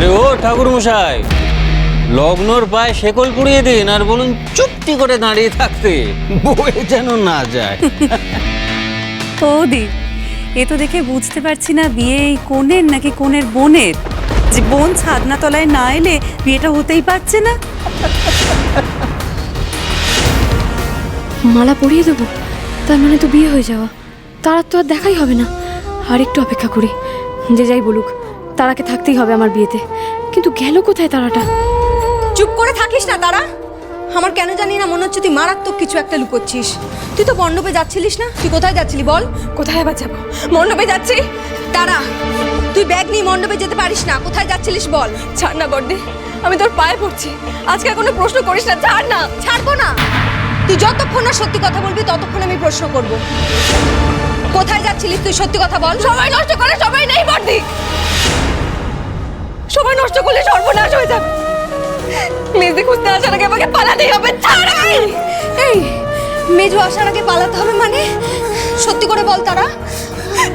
আরে ও ঠাকুর মশাই লগ্নর পায়ে শেকল পুড়িয়ে দিন আর বলুন চুপটি করে দাঁড়িয়ে থাকতে বয়ে যেন না যায়। বৌদি এ তো দেখে বুঝতে পারছি না বিয়ে এই কোনের নাকি কোনের বোনের। যে বোন ছাদনা তলায় না এলে বিয়েটা হতেই পারছে না। মালা পরিয়ে দেবো তার মানে তো বিয়ে হয়ে যাওয়া। তারা তো আর দেখাই হবে না। আর একটু অপেক্ষা করি যে যাই বলুক। তারাকে থাকতেই হবে আমার বিয়েতে। কিন্তু গেল কোথায় তারাটা? চুপ করে থাকিস না তারা। আমার কেন জানি না মনে হচ্ছে তুই মারাত্মক কিছু একটা লুকোচ্ছিস। তুই তো মণ্ডপে যাচ্ছিলিস না? তুই কোথায় যাচ্ছিলি বল? কোথায় আবার যাব? মণ্ডপে যাচ্ছি। তারা তুই ব্যাগ নিয়ে মণ্ডপে যেতে পারিস না। কোথায় যাচ্ছিলিস বল? ছাড় না বর্দি আমি তোর পায়ে পড়ছি। আজকে কোনো প্রশ্ন করিস না ছাড় না। ছাড়বো না। তুই যতক্ষণ না সত্যি কথা বলবি ততক্ষণ আমি প্রশ্ন করব। কোথায় যাচ্ছিলিস তুই সত্যি কথা বল? সবাই নষ্ট করে সবাই নেই বর্দি। সবাই নষ্ট করলে সর্বনাশ হয়ে যাবে। মেজদি খুঁজতে আসার আগে আমাকে পালাতেই হবে এই মেজো আসার আগে পালাতে হবে মানে? সত্যি করে বল তারা।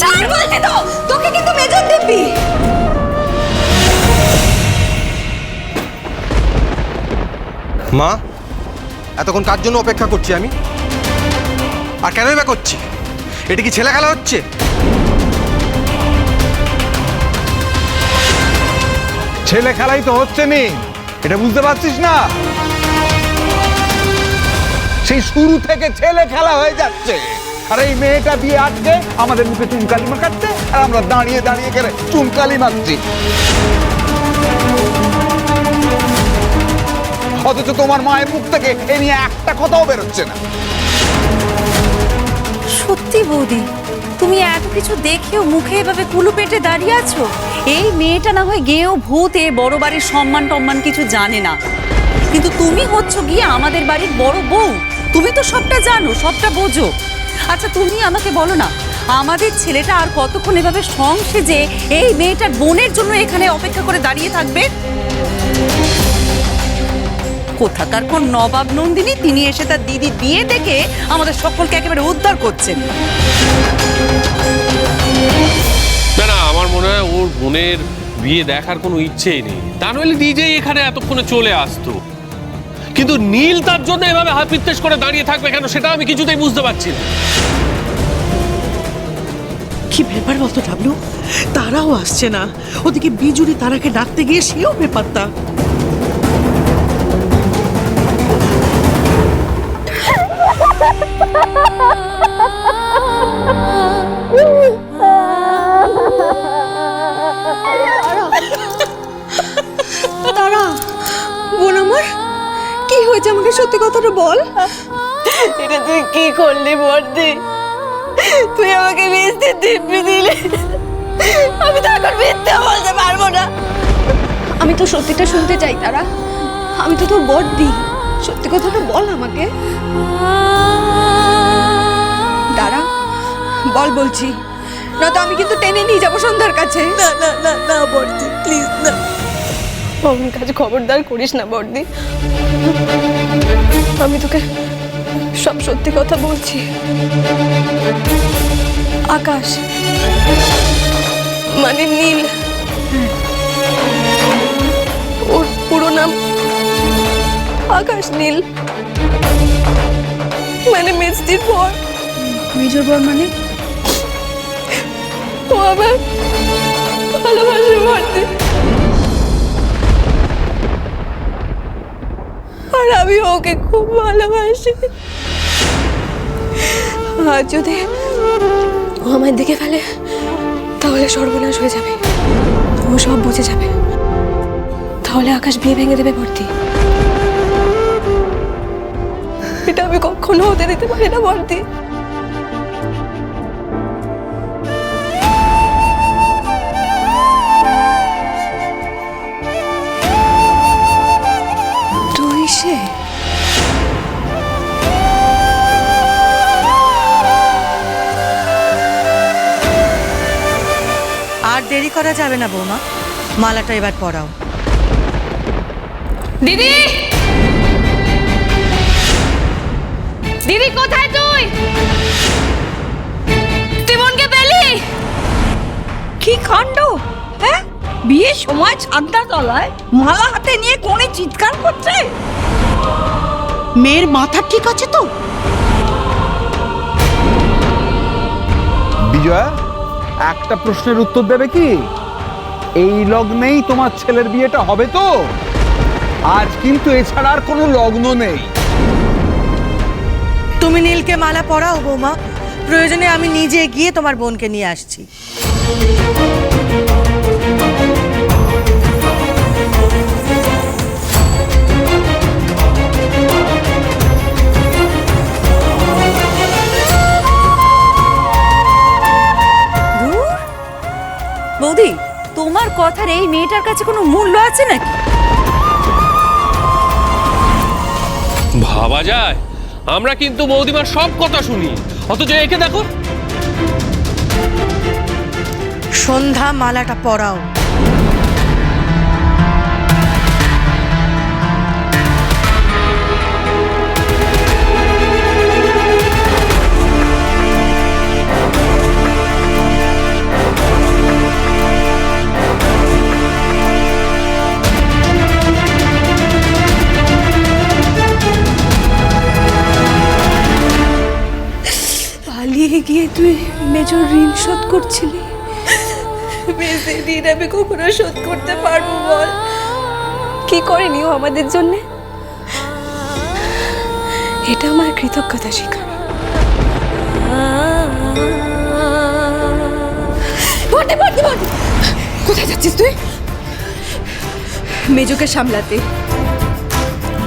ছাড় বলছি তো! তোকে কিন্তু মেজর দিবি! মা এতক্ষণ কার জন্য অপেক্ষা করছি আমি? আর কেনই বা করছি? এটা কি ছেলে খেলা হচ্ছে? ছেলে খেলাই তো হচ্ছে নি। এটা বুঝতে পারছিস না? সেই শুরু থেকে ছেলে খেলা হয়ে যাচ্ছে। আর এই মেয়েটা বিয়ে আটকে আমাদের মুখে চুনকালি মাখাচ্ছে, আর আমরা দাঁড়িয়ে দাঁড়িয়ে গেলে চুনকালি মাখছি। অথচ তোমার মায়ের মুখ থেকে এ নিয়ে একটা কথাও বেরোচ্ছে না। সত্যি বৌদি তুমি এত কিছু দেখেও মুখে এভাবে কুলু পেটে দাঁড়িয়ে আছো? এই মেয়েটা না হয় গেয়েও ভূত, বড় বাড়ির সম্মান টম্মান কিছু জানে না। কিন্তু তুমি হচ্ছ গিয়ে আমাদের বাড়ির বড় বউ। তুমি তো সবটা জানো, সবটা বোঝো। আচ্ছা তুমি আমাকে বলো না, আমাদের ছেলেটা আর কতক্ষণ এভাবে সং সেজে এই মেয়েটার বোনের জন্য এখানে অপেক্ষা করে দাঁড়িয়ে থাকবে? কোথাকার কোন নবাব নন্দিনী, তিনি এসে তার দিদি বিয়ে দেখে আমাদের সকলকে একেবারে উদ্ধার করছেন। না না, আমার মনে হয় ওর বোনের বিয়ে দেখার কোনো ইচ্ছেই নেই। তা নইলে নিজেই এখানে এতক্ষণে চলে আসতো। কিন্তু নীল তার জন্য এভাবে হাত পিত্তেশ করে দাঁড়িয়ে থাকবে কেন সেটা আমি কিছুতেই বুঝতে পারছি না। কি ব্যাপার বলতো ডাবলু তারাও আসছে না। ওদিকে বিজুরি তারাকে ডাকতে গিয়ে সেও বেপাত্তা। তারা বোন আমার কি হয়েছে আমাকে সত্যি কথাটা বল? এটা তুই কি করলি বর্দি? তুই আমাকে মিষ্টি দিব্যি দিলি। আমি তো এখন মিথ্যা বলতে পারব না। আমি তো সত্যিটা শুনতে চাই তারা আমি তো তোর বড়দি সত্যি কথাটা বল আমাকে। বল বলছি। না তো আমি কিন্তু টেনে নিয়ে যাব সন্ধ্যার কাছে। না না না না বর্দি প্লিজ না। অমন কাজ খবরদার করিস না বর্দি। আমি তোকে সব সত্যি কথা বলছি। আকাশ মানে নীল। ওর পুরো নাম আকাশ নীল। মানে মিষ্টির পর মেজর বর মানে? ও আবার ভালোবাসে বর্দি আর আমি ওকে খুব ভালোবাসি। আর যদি ও আমার দিকে ফেলে, তাহলে সর্বনাশ হয়ে যাবে। ও সব বুঝে যাবে। তাহলে আকাশ বিয়ে ভেঙে দেবে ভর্তি এটা আমি কখনো হতে দিতে পারি না ভর্তি দেরি করা যাবে না বৌমা। মালাটা এবার পরাও। দিদি! দিদি কোথায় তুই? বোনকে পেলি? কি কাণ্ড? হ্যাঁ? বিয়ের সময় ছাদটা তলায়। মালা হাতে নিয়ে কোণে চিৎকার করছে? মেয়ের মাথা ঠিক আছে তো? বিজয়া? একটা প্রশ্নের উত্তর দেবে কি? এই লগ্নেই তোমার ছেলের বিয়েটা হবে তো? আজ কিন্তু এছাড়া আর কোনো লগ্ন নেই। তুমি নীলকে মালা পরাও বৌমা। প্রয়োজনে আমি নিজে গিয়ে তোমার বোনকে নিয়ে আসছি। কথার এই মেয়েটার কাছে কোনো মূল্য আছে নাকি? ভাবা যায়। আমরা কিন্তু বৌদিমার সব কথা শুনি। অথচ একে দেখো। সন্ধ্যা মালাটা পরাও। মেজর ঋণ শোধ করছিলি? মেজর ঋণ আমি কখনো শোধ করতে পারব বল। কি করেনি ও আমাদের জন্য? এটা আমার কৃতজ্ঞতা বটে কোথায় যাচ্ছিস তুই? মেজোকে সামলাতে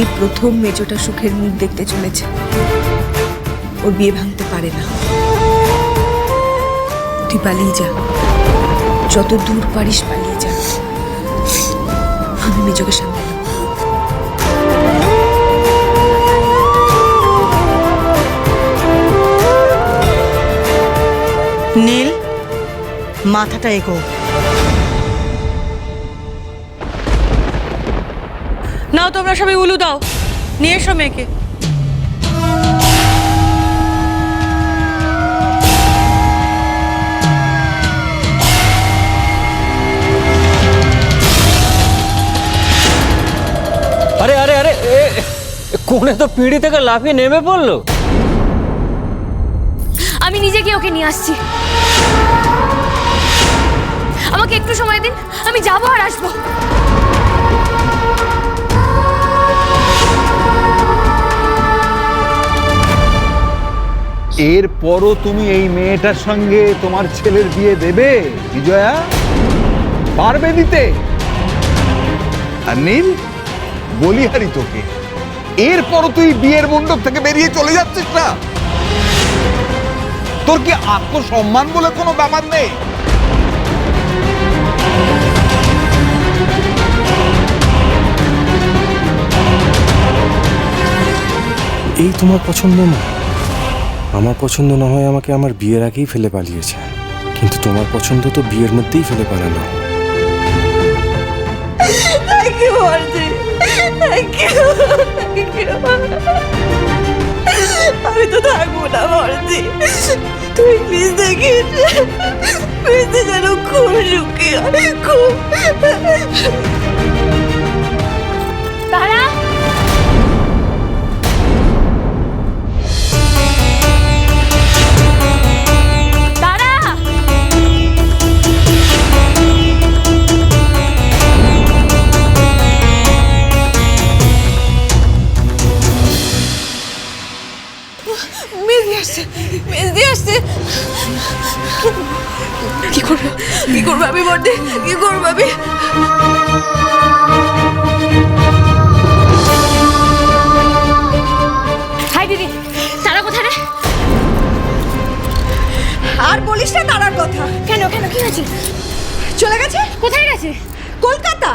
এই প্রথম মেজোটা সুখের মুখ দেখতে চলেছে। ওর বিয়ে ভাঙতে পারে না। তুই পালিয়ে যা। যত দূর পারিস পালিয়ে যা। আমি মেজোকে সামনে নীল, মাথাটা এগো। নাও তোমরা সবাই উলু দাও। নিয়ে এসো মেয়েকে। কোণে তো পিঁড়ি থেকে লাফিয়ে নেমে পড়ল। আমি নিজে গিয়ে ওকে নিয়ে আসছি। আমাকে একটু সময় দিন আমি যাব আর আসব। এরপরও তুমি এই মেয়েটার সঙ্গে তোমার ছেলের বিয়ে দেবে বিজয়া? পারবে দিতে? আর নীল বলিহারি তোকে। এরপরও তুই বিয়ের মণ্ডপ থেকে বেরিয়ে চলে যাচ্ছিস না। তোর কি আত্মসম্মান বলে কোনো ব্যাপার নেই? এই তোমার পছন্দ না? আমার পছন্দ না হয় আমাকে আমার বিয়ের আগেই ফেলে পালিয়েছে। কিন্তু তোমার পছন্দ তো বিয়ের মধ্যেই ফেলে পালানো। থ্যাংক ইউ আমি তো থাকব না বর্দি তুই প্লিজ দেখিস প্লিজ যেন খুব সুখী খুব। তারা? কি করবে? কি করবে আমি বর্দি? কি করবে আমি হাই দিদি তারা কোথায় রে? আর বলিস না তারার কথা। কেন কেন কি হয়েছে? চলে গেছে? কোথায় গেছে? কলকাতা।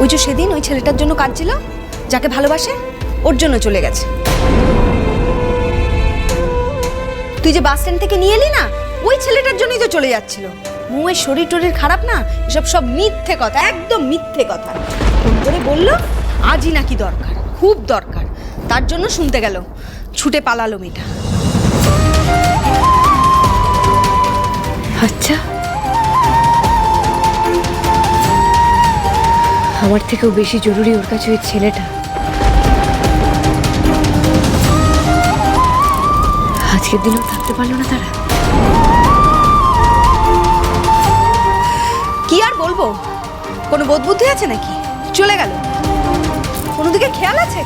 ওই যে সেদিন ওই ছেলেটার জন্য কাঁদছিল যাকে ভালোবাসে ওর জন্য চলে গেছে। তুই যে বাস স্ট্যান্ড থেকে নিয়ে এলি না, ওই ছেলেটার জন্যই তো চলে যাচ্ছিল। মুয়ের শরীর টরির খারাপ না? এসব সব মিথ্যে কথা, একদম মিথ্যে কথা। ফোন করে বলল, আজই নাকি দরকার, খুব দরকার। তার জন্য শুনতে গেল, ছুটে পালালো মেয়েটা। আচ্ছা। আমার থেকেও বেশি জরুরি ওর কাছে ওই ছেলেটা। আজকের দিনও থাকতে পারল না তারা। কি আর বলব? কোনো বোধ বুদ্ধি আছে নাকি? চলে গেল। কোনো দিকে খেয়াল আছে?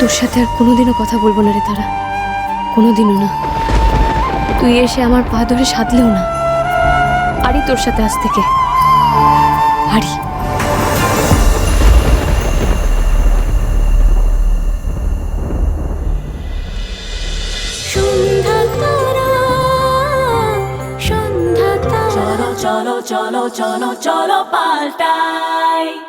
তোর সাথে আর কোনোদিনও কথা বলব না রে তারা। কোনোদিনও না। তুই এসে আমার পা ধরে সাধলেও না। আরই তোর সাথে আজ থেকে। চলো চলো চলো চলো চলো পাল্টাই।